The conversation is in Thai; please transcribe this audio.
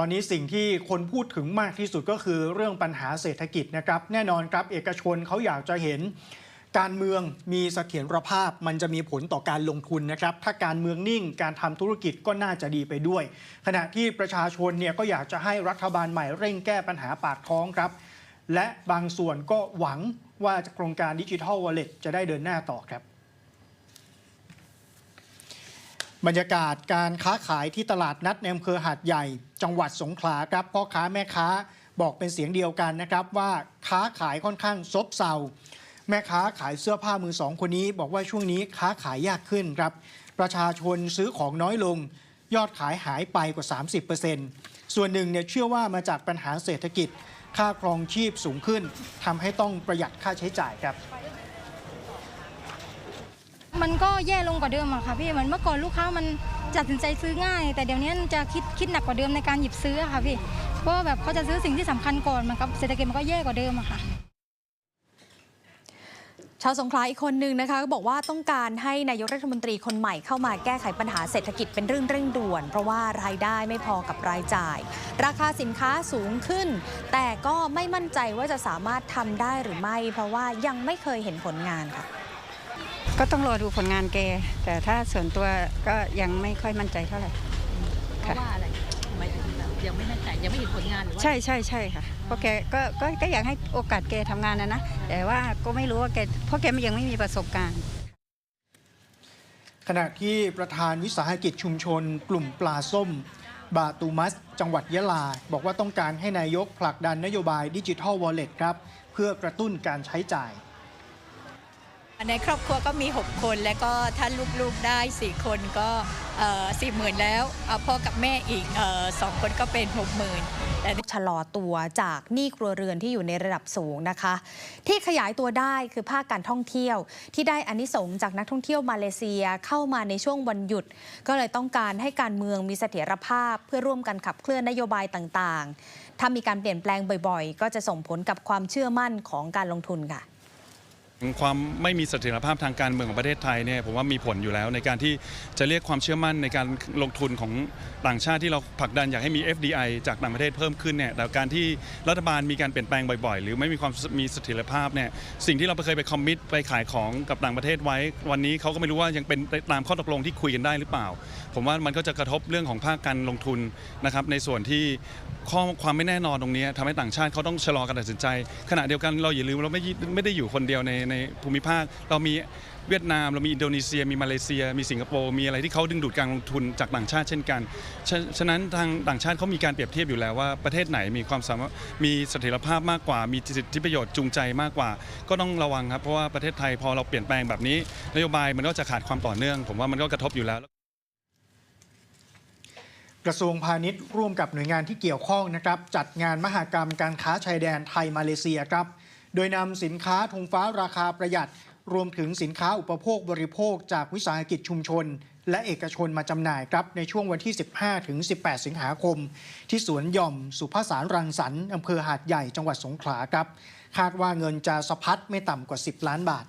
ตอนนี้สิ่งที่คนพูดถึงมากที่สุดก็คือเรื่องปัญหาเศรษฐกิจนะครับ แน่นอนครับ เอกชนเขาอยากจะเห็น การเมืองมีเสถียรภาพ มันจะมีผลต่อการลงทุนนะครับ ถ้าการเมืองนิ่งการทำธุรกิจก็น่าจะดีไปด้วย ขณะที่ประชาชนเนี่ยก็อยากจะให้รัฐบาลใหม่เร่งแก้ปัญหาปากท้องครับ และบางส่วนก็หวังว่าโครงการดิจิทัลวอลเล็ตจะได้เดินหน้าต่อครับ บรรยากาศการค้าขายที่ตลาดนัดในอำเภอหาดใหญ่ จังหวัดสงขลาครับพ่อค้าแม่ค้าบอกเป็นเสียงเดียวกันนะครับว่าค้าขายค่อนข้างซบเซาแม่ค้าขายเสื้อผ้ามือสองคนนี้ บอกว่าช่วงนี้ค้าขายยากขึ้นครับ ประชาชนซื้อของน้อยลง ยอดขายหายไปกว่า 30%ส่วนหนึ่งเนี่ยเชื่อว่ามาจากปัญหาเศรษฐกิจ ค่าครองชีพสูงขึ้นทำให้ต้องประหยัดค่าใช้จ่ายครับ มันก็แย่ลงกว่าเดิมอะค่ะพี่เหมันเมื่อก่อนลูกค้ามันตัดสินใจซื้อง่าย แต่เดี๋ยวนี้จะคิดคิดหนักกว่าเดิมในการหยิบซื้อค่ะพี่เพราะแบบเขาจะซื้อสิ่งที่สำคัญก่อนมันก็เศรษฐกิจมันก็แย่กว่าเดิมอะค่ะชาวสงขลาอีกคนนึงนะคะก็บอกว่าต้องการให้นายกรัฐมนตรีคนใหม่เข้ามาแก้ไขปัญหาเศรษฐกิจเป็นเรื่องเร่งด่วน เพราะว่ารายได้ไม่พอกับรายจ่าย ราคาสินค้าสูงขึ้น แต่ก็ไม่มั่นใจว่าจะสามารถทำได้หรือไม่ เพราะว่ายังไม่เคยเห็นผลงานค่ะ ก็ต้องรอดูผลงานแก แต่ถ้าส่วนตัวก็ยังไม่ค่อยมั่นใจเท่าไหร่เพราะว่าอะไรทำไมถึงแบบยังไม่มั่นใจยังไม่เห็นผลงานหรือว่าใช่ใช่ใช่ค่ะเพราะแกก็ก็ก็อยากให้โอกาสแกทำงานนะนะ แต่ว่าก็ไม่รู้ว่าแกเพราะแกยังไม่มีประสบการณ์ ขณะที่ประธานวิสาหกิจชุมชน กลุ่มปลาส้ม บาตูมัส จังหวัดยะลา บอกว่าต้องการให้นายกผลักดันนโยบายดิจิทัลวอลเล็ตครับ เพื่อกระตุ้นการใช้จ่าย ในครอบครัวก็มี 6 คน แล้วก็ถ้าลูกๆได้ 4 คนก็สี่หมื่นแล้วเอาพ่อกับแม่อีกอสองคนก็เป็น6 0,000แต่ชะลอตัวจากหนี้ครัวเรือนที่อยู่ในระดับสูงนะคะ ที่ขยายตัวได้คือภาคการท่องเที่ยว ที่ได้อานิสงส์จากนักท่องเที่ยวมาเลเซียเข้ามาในช่วงวันหยุด ก็เลยต้องการให้การเมืองมีเสถียรภาพ เพื่อร่วมกันขับเคลื่อนนโยบายต่างๆ ถ้ามีการเปลี่ยนแปลงบ่อยๆ ก็จะส่งผลกับความเชื่อมั่นของการลงทุนค่ะ ความไม่มีเสถียรภาพทางการเมืองของประเทศไทยเนี่ยผมว่ามีผลอยู่แล้ว ในการที่จะเรียกความเชื่อมั่นในการลงทุนของต่างชาติที่เราผลักดันอยากให้มี FDI จากต่างประเทศเพิ่มขึ้นเนี่ยแต่การที่รัฐบาลมีการเปลี่ยนแปลงบ่อยๆ หรือไม่มีความมีเสถียรภาพเนี่ยสิ่งที่เราเคยไปคอมมิตไปขายของกับต่างประเทศไว้ วันนี้เขาก็ไม่รู้ว่ายังเป็นตามข้อตกลงที่คุยกันได้หรือเปล่า ผมว่ามันก็จะกระทบเรื่องของภาคการลงทุนนะครับในส่วนที่ข้อความไม่แน่นอนตรงนี้ทำให้ต่างชาติเขาต้องชะลอการตัดสินใจ ขณะเดียวกันเราอย่าลืมเราไม่ไม่ได้อยู่คนเดียวในในภูมิภาค เรามีเวียดนาม เรามีอินโดนีเซีย มีมาเลเซีย มีสิงคโปร์ มีอะไรที่เขาดึงดูดการลงทุนจากต่างชาติเช่นกันฉะฉะนั้นทางต่างชาติเขามีการเปรียบเทียบอยู่แล้วว่าประเทศไหนมีความสามารถมีเสถียรภาพมากกว่า มีสิทธิประโยชน์จูงใจมากกว่า ก็ต้องระวังครับเพราะว่าประเทศไทยพอเราเปลี่ยนแปลงแบบนี้นโยบายมันก็จะขาดความต่อเนื่อง ผมว่ามันก็กระทบอยู่แล้วกระทรวงพาณิชย์ร่วมกับหน่วยงานที่เกี่ยวข้องนะครับจัดงานมหกรรมการค้าชายแดนไทยมาเลเซียครับ โดยนำสินค้าธงฟ้าราคาประหยัด รวมถึงสินค้าอุปโภคบริโภคจากวิสาหกิจชุมชน และเอกชนมาจำหน่ายครับ ในช่วงวันที่ 15 ถึง 18 สิงหาคม ที่สวนหย่อม สุภาษารรังสรรค์อำเภอหาดใหญ่จังหวัดสงขลาครับ คาดว่าเงินจะสะพัดไม่ต่ำกว่า 10 ล้านบาท